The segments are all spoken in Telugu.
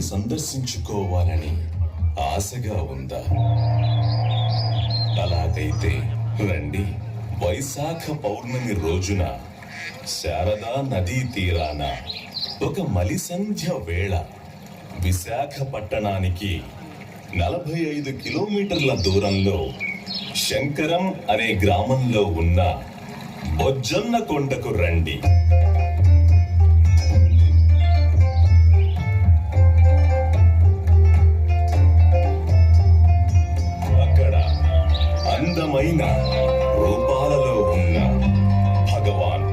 సందర్శించుకోవాలని ఆశగా ఉందా? అలాగైతే రండి. వైశాఖ పౌర్ణమి రోజున శారదా నదీ తీరాన ఒక మలిసంధ్య వేళ విశాఖపట్టణానికి నలభై ఐదు కిలోమీటర్ల దూరంలో శంకరం అనే గ్రామంలో ఉన్న బొజ్జన్న కొండకు రండి. అందమైన రూపాలలో ఉన్న భగవాన్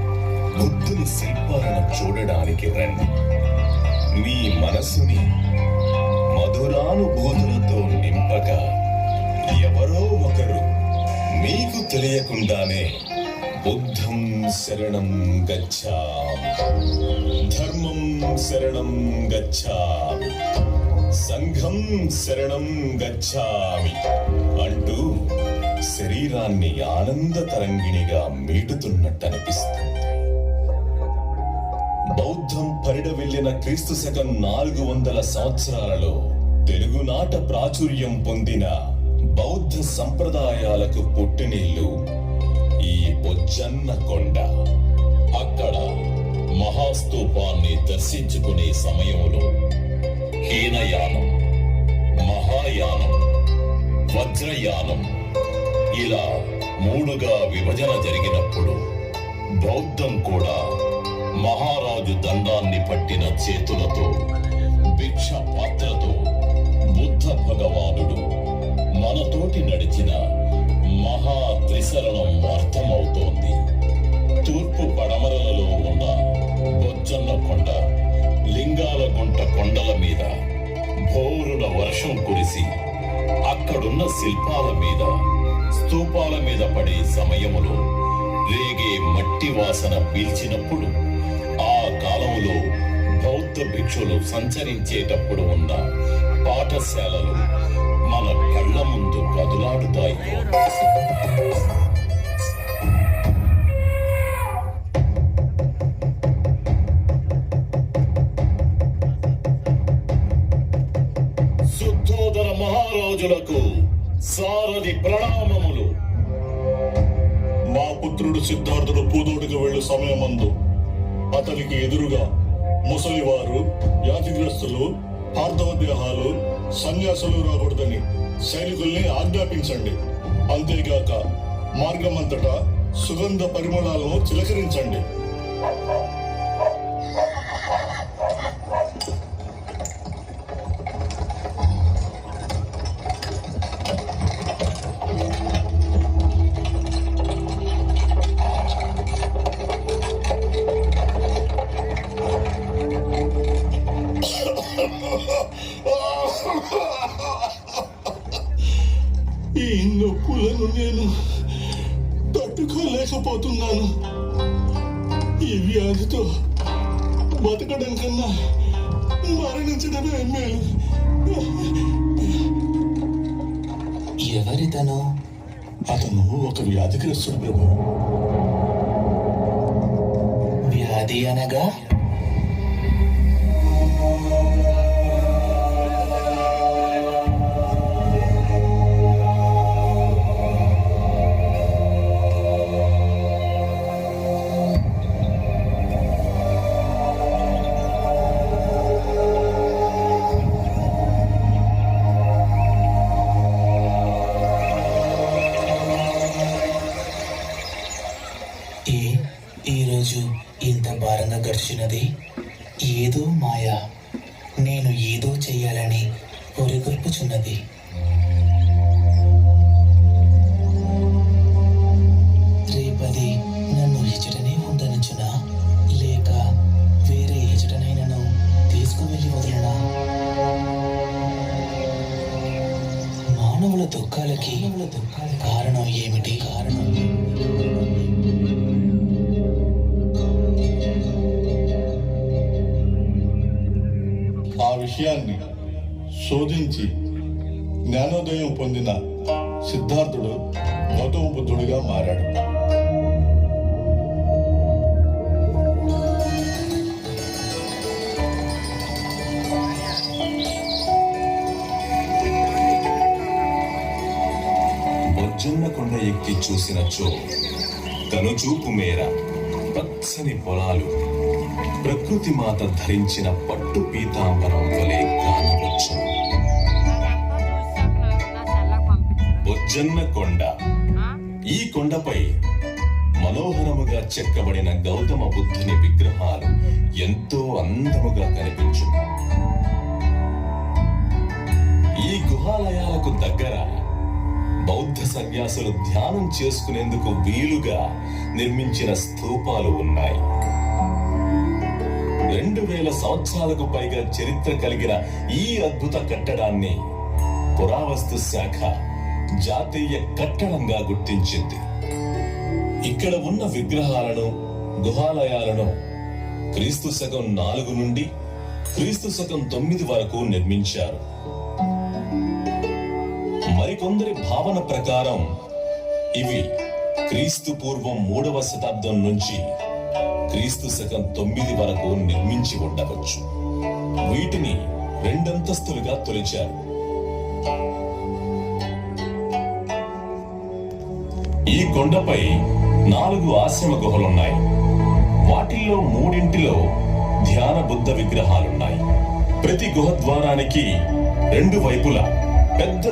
బుద్ధుని శిల్పాలను చూడడానికి రండి. మీ మనసుని మధురానుభూతులతో నింపగా ఎవరో ఒకరు మీకు తెలియకుండానే బుద్ధం శరణం గచ్చా ధర్మం శరణం గచ్చా. సంఘం శరణం గచ్చామి అంటూ శరీరాన్ని ఆనంద తరంగిణిగా మీటుతున్నట్టు అనిపిస్తుంది బౌద్ధం పరిడ వెళ్ళిన క్రీస్తు శకం నాలుగు వందల సంవత్సరాలలో తెలుగునాట ప్రాచుర్యం పొందిన బౌద్ధ సంప్రదాయాలకు పుట్టినిల్లు ఈ బొజ్జన్న కొండ. అక్కడ మహాస్తూపాన్ని దర్శించుకునే సమయంలో హీనయానం మహాయానం వజ్రయానం ఇలా మూడుగా విభజన జరిగినప్పుడు బౌద్ధం కూడా మహారాజు దండాన్ని పట్టిన చేతులతో భిక్ష పాత్రతో బుద్ధ భగవానుడు మనతోటి నడిచిన మహా త్రిశరణం అర్థమవుతుంది. మీద భోరుల వర్షం కురిసి అక్కడున్న శిల్పాల మీద స్తూపాల మీద పడే సమయములో రేగే మట్టి వాసన పీల్చినప్పుడు ఆ కాలంలో బౌద్ధ భిక్షులు సంచరించేటప్పుడు ఉన్న పాఠశాలలు మన కళ్ళ ముందు కదులాడుతాయి. మహారాజులకు సారథి ప్రణామములు. మా పుత్రుడు సిద్ధార్థుడు పూదోడికి వెళ్ళు సమయమందు. అతనికి ఎదురుగా ముసలివారు యాతిగ్రస్తులు పార్థవదేహాలు సన్యాసులు రాకూడదని సైనికుల్ని ఆజ్ఞాపించండి. అంతేగాక మార్గమంతటా సుగంధ పరిమళాలను చిలకరించండి నేను తట్టుకోలేకపోతున్నాను. ఈ వ్యాధితో బతకడం కన్నా మరణించడమే మేలు. ఎవరితను అతను ఒక వ్యాధిగ్రస్తుడు ప్రభు. వ్యాధి అనగా? భారంగా ఏదో మాయ నేను ఏదో చేయాలని ఒరిగొల్పుచున్నది. రేపది నన్ను హెచ్చటనే ఉందనుచునా లేక వేరే హెచ్చటనైనను తీసుకువెళ్ళి వదలనా? మానవుల దుఃఖాలకి కారణం ఏమిటి? కారణం విషయాన్ని శోధించి జ్ఞానోదయం పొందిన సిద్ధార్థుడు గౌతమ బుద్ధుడిగా మారాడు. బొజ్జన్న కొండ ఎక్కి చూసిన చో చూపు మేర పచ్చని పొలాలు ప్రకృతి మాత ధరించిన పట్టు పీతాంబరం వలె కానవచ్చు బొజ్జన్న కొండ. ఈ కొండపై మనోహరముగా చెక్కబడిన గౌతమ బుద్ధుని విగ్రహాలు ఎంతో అందముగా కనిపించు ఈ గుహాలయాలకు దగ్గర బౌద్ధ సన్యాసులు ధ్యానం చేసుకునేందుకు వీలుగా నిర్మించిన స్తూపాలు ఉన్నాయి. రెండు వేల సంవత్సరాలకు పైగా చరిత్ర కలిగిన ఈ అద్భుత కట్టడాన్ని పురావస్తు శాఖ జాతీయ కట్టడంగా గుర్తించింది. ఇక్కడ ఉన్న విగ్రహాలను గుహాలయాలను క్రీస్తు శకం నాలుగు నుండి క్రీస్తు శకం తొమ్మిది వరకు నిర్మించారు. మరికొందరి భావన ప్రకారం ఇవి క్రీస్తు పూర్వం మూడవ శతాబ్దం నుంచి క్రీస్తు శకం తొమ్మిది వరకు నిర్మించి ఉండవచ్చు. వీటిని రెండంతస్తులుగా తొలిచారు. ఈ కొండపై నాలుగు ఆశ్రమ గుహలున్నాయి. వాటిల్లో మూడింటిలో ధ్యాన బుద్ధ విగ్రహాలున్నాయి. ప్రతి గుహ ద్వారానికి రెండు వైపులా పెద్ద